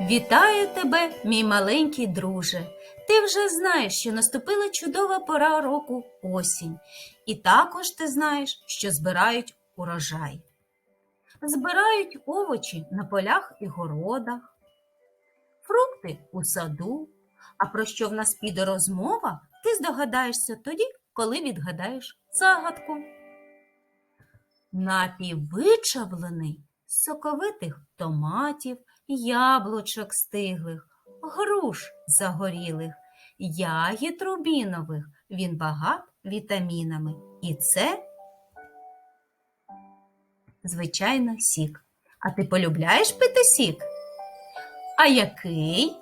Вітаю тебе, мій маленький друже. Ти вже знаєш, що наступила чудова пора року осінь, і також ти знаєш, що збирають урожай. Збирають овочі на полях і городах, фрукти у саду. А про що в нас піде розмова, ти здогадаєшся тоді, коли відгадаєш загадку. Напіввичавлений соковитих томатів, яблучок стиглих, груш загорілих, ягід рубінових. Він багат вітамінами. І це, звичайно, сік. А ти полюбляєш пити сік? А який?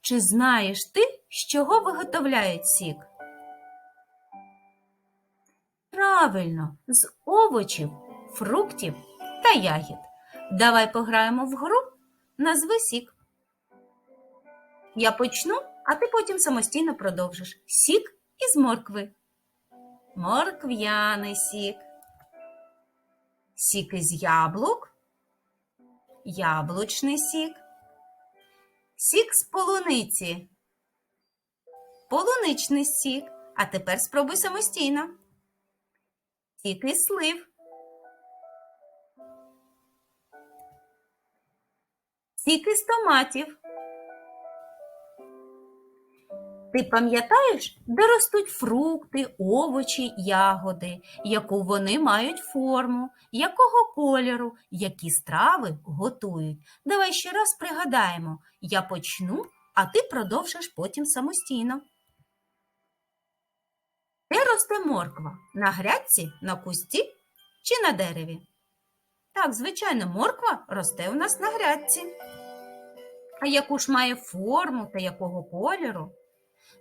Чи знаєш ти, з чого виготовляють сік? Правильно, з овочів, фруктів та ягід. Давай пограємо в гру. Назви сік. Я почну, а ти потім самостійно продовжиш. Сік із моркви. Моркв'яний сік. Сік із яблук. Яблучний сік. Сік з полуниці. Полуничний сік. А тепер спробуй самостійно. Сік із слив. Сік із томатів. Ти пам'ятаєш, де ростуть фрукти, овочі, ягоди, яку вони мають форму, якого кольору, які страви готують. Давай ще раз пригадаємо. Я почну, а ти продовжиш потім самостійно. Де росте морква? На грядці, на кусті чи на дереві? Так, звичайно, морква росте у нас на грядці. А яку ж має форму та якого кольору?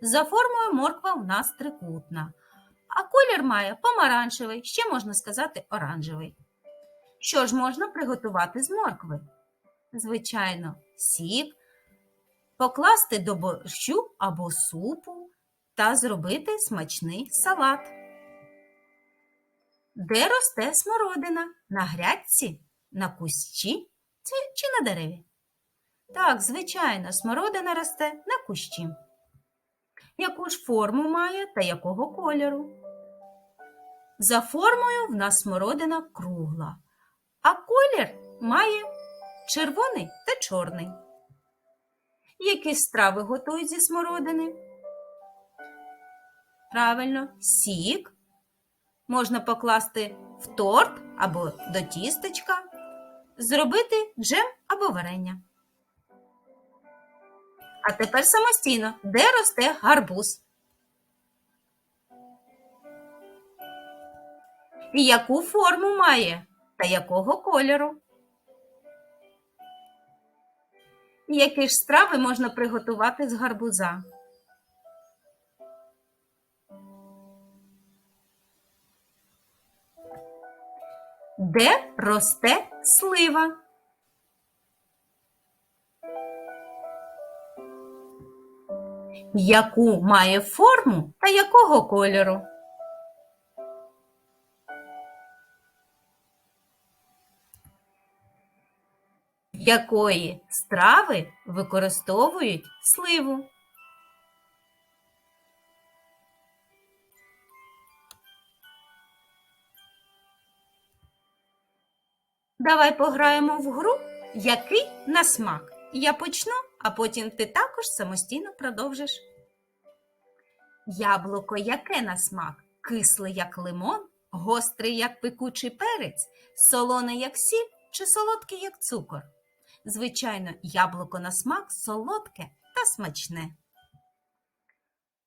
За формою морква у нас трикутна, а колір має помаранчевий, ще можна сказати оранжевий. Що ж можна приготувати з моркви? Звичайно, сік, покласти до борщу або супу та зробити смачний салат. Де росте смородина? На грядці, на кущі чи- на дереві? Так, звичайно, смородина росте на кущі. Яку ж форму має та якого кольору? За формою в нас смородина кругла, а колір має червоний та чорний. Які страви готують зі смородини? Правильно, сік. Можна покласти в торт або до тістечка, зробити джем або варення. А тепер самостійно, де росте гарбуз? І яку форму має та якого кольору? І які ж страви можна приготувати з гарбуза? Де росте слива? Яку має форму та якого кольору? Якої страви використовують сливу? Давай пограємо в гру, який на смак. Я почну, а потім ти також самостійно продовжиш. Яблуко яке на смак? Кисле, як лимон, гострий, як пекучий перець, солоне, як сіль чи солодке, як цукор. Звичайно, яблуко на смак солодке та смачне.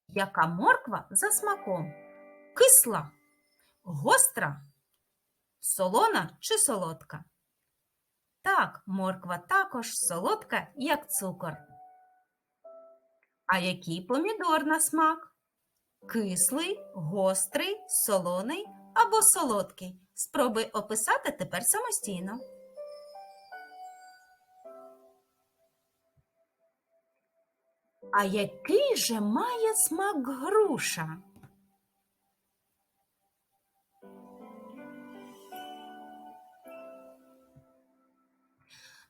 Яка морква за смаком? Кисла, гостра, солона чи солодка? Так, морква також солодка, як цукор. А який помідор на смак? Кислий, гострий, солоний або солодкий. Спробуй описати тепер самостійно. А який же має смак груша?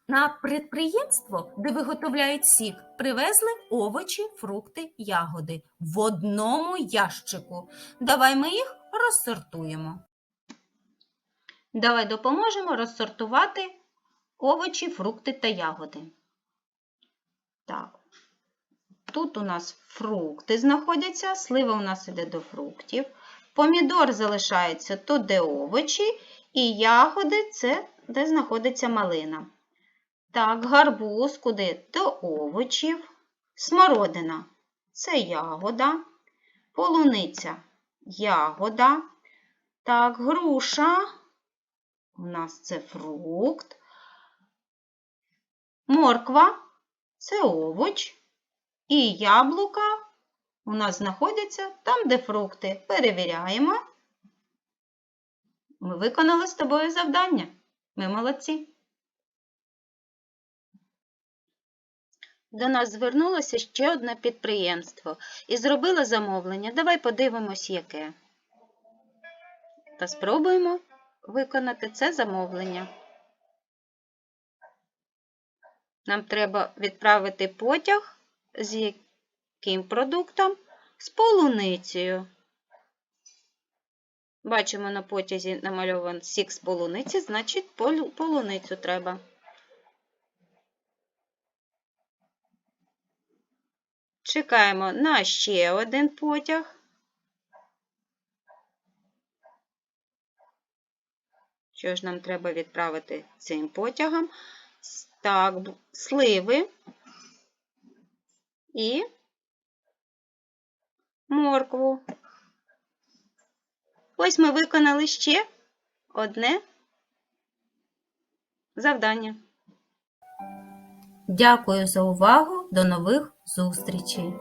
На підприємство, де виготовляють сік, привезли овочі, фрукти, ягоди в одному ящику. Давай ми їх розсортуємо. Давай допоможемо розсортувати овочі, фрукти та ягоди. Так. Тут у нас фрукти знаходяться, слива у нас іде до фруктів. Помідор залишається тут, де овочі, і ягоди це де знаходиться малина. Так, гарбуз куди? До овочів. Смородина це ягода. Полуниця ягода. Так, груша. У нас це фрукт. Морква це овоч. І яблука у нас знаходяться там, де фрукти. Перевіряємо. Ми виконали з тобою завдання. Ми молодці. До нас звернулося ще одне підприємство і зробило замовлення. Давай подивимось, яке. Та спробуємо виконати це замовлення. Нам треба відправити потяг з яким продуктом? З полуницею. Бачимо на потязі намальований сік з полуниці, значить полу- полуницю треба. Чекаємо на ще один потяг. Що ж нам треба відправити цим потягом? Так, сливи і моркву. Ось ми виконали ще одне завдання. Дякую за увагу. До нових зустрічей!